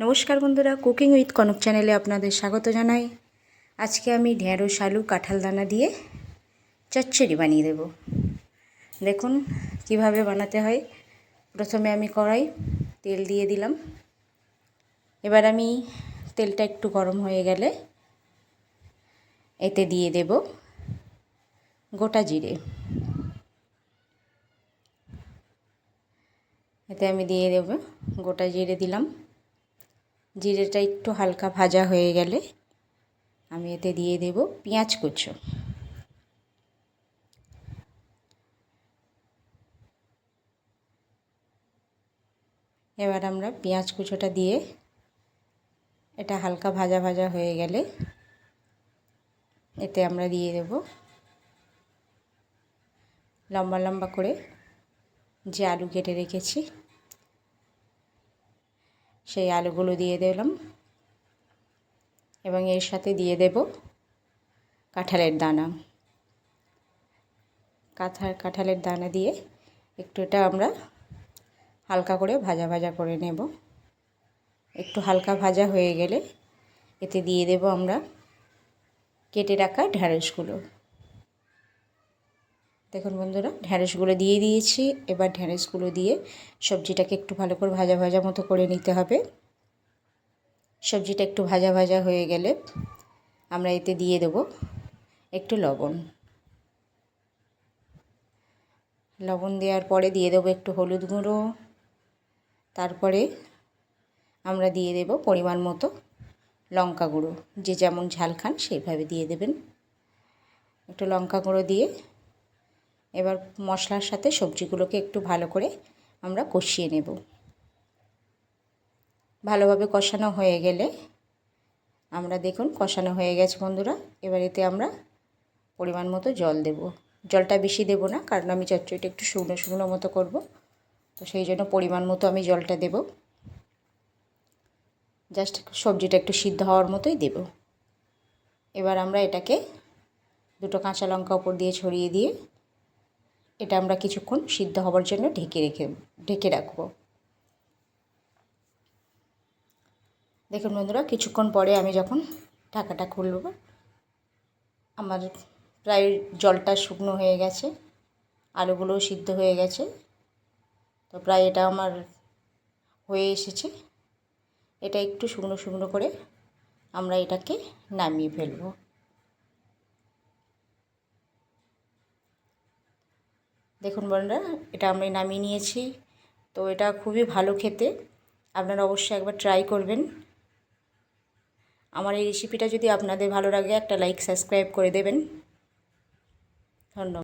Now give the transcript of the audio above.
নমস্কার বন্ধুরা cooking with Kanak চ্যানেলে আপনাদের স্বাগত জানাই। আজকে আমি ঢেঁড়স, আলু, কাঁঠাল দানা দিয়ে চচ্চড়ি বানিয়ে দেব। দেখুন কীভাবে বানাতে হয়। প্রথমে আমি কড়াই, তেল দিয়ে দিলাম। এবার আমি তেলটা একটু গরম হয়ে গেলে এতে দিয়ে দেব গোটা জিরে। এতে আমি দিয়ে দেব গোটা জিরে দিলাম। জিরেটা একটু হালকা ভাজা হয়ে গেলে আমি এতে দিয়ে দেব পেঁয়াজ কুচো। এবার আমরা পেঁয়াজ কুচোটা দিয়ে এটা হালকা ভাজা ভাজা হয়ে গেলে এতে আমরা দিয়ে দেব লম্বা লম্বা করে যে আলু কেটে রেখেছি সেই আলুগুলো দিয়ে দিলাম। এবং এর সাথে দিয়ে দেব কাঁঠালের দানা। কাঁঠাল কাঁঠালের দানা দিয়ে একটু এটা আমরা হালকা করে ভাজা ভাজা করে নেব। একটু হালকা ভাজা হয়ে গেলে এতে দিয়ে দেব আমরা কেটে রাখা ঢ্যাঁড়সগুলো দেখুন বন্ধুরা ঢ্যাঁড়সগুলো দিয়ে দিয়েছি। এবার ঢ্যাঁড়সগুলো দিয়ে সবজিটাকে একটু ভালো করে ভাজা ভাজা মতো করে নিতে হবে। সবজিটা একটু ভাজা ভাজা হয়ে গেলে আমরা এতে দিয়ে দেব একটু লবণ। লবণ দেওয়ার পরে দিয়ে দেবো একটু হলুদ গুঁড়ো। তারপরে আমরা দিয়ে দেব পরিমাণ মতো লঙ্কা গুঁড়ো। যে যেমন ঝাল খান সেইভাবে দিয়ে দেবেন। একটু লঙ্কা গুঁড়ো দিয়ে এবার মশলার সাথে সবজিগুলোকে একটু ভালো করে আমরা কষিয়ে নেব। ভালোভাবে কষানো হয়ে গেলে আমরা দেখুন কষানো হয়ে গেছে বন্ধুরা। এবার এতে আমরা পরিমাণ মতো জল দেব। জলটা বেশি দেব না, কারণ আমি চচ্চড়িটা একটু শুকনো শুকনো মতো করব। তো সেই জন্য পরিমাণ মতো আমি জলটা দেব। জাস্ট সবজিটা একটু সিদ্ধ হওয়ার মতোই দেব। এবার আমরা এটাকে দুটো কাঁচা লঙ্কা উপর দিয়ে ছড়িয়ে দিয়ে এটা আমরা কিছুক্ষণ সিদ্ধ হবার জন্য ঢেকে রেখে, ঢেকে রাখব। দেখুন বন্ধুরা, কিছুক্ষণ পরে আমি যখন ঢাকাটা খুলব, আমার প্রায় জলটা শুকনো হয়ে গেছে, আলুগুলোও সিদ্ধ হয়ে গেছে, তো প্রায় এটা আমার হয়ে এসেছে। এটা একটু শুকনো শুকনো করে আমরা এটাকে নামিয়ে ফেলব। দেখুন বন্ধুরা, এটা আমরা নামিয়ে নিয়েছি। তো এটা খুবই ভালো খেতে। আপনারা অবশ্যই একবার ট্রাই করবেন। আমার এই রেসিপিটা যদি আপনাদের ভালো লাগে, একটা লাইক সাবস্ক্রাইব করে দেবেন। ধন্যবাদ।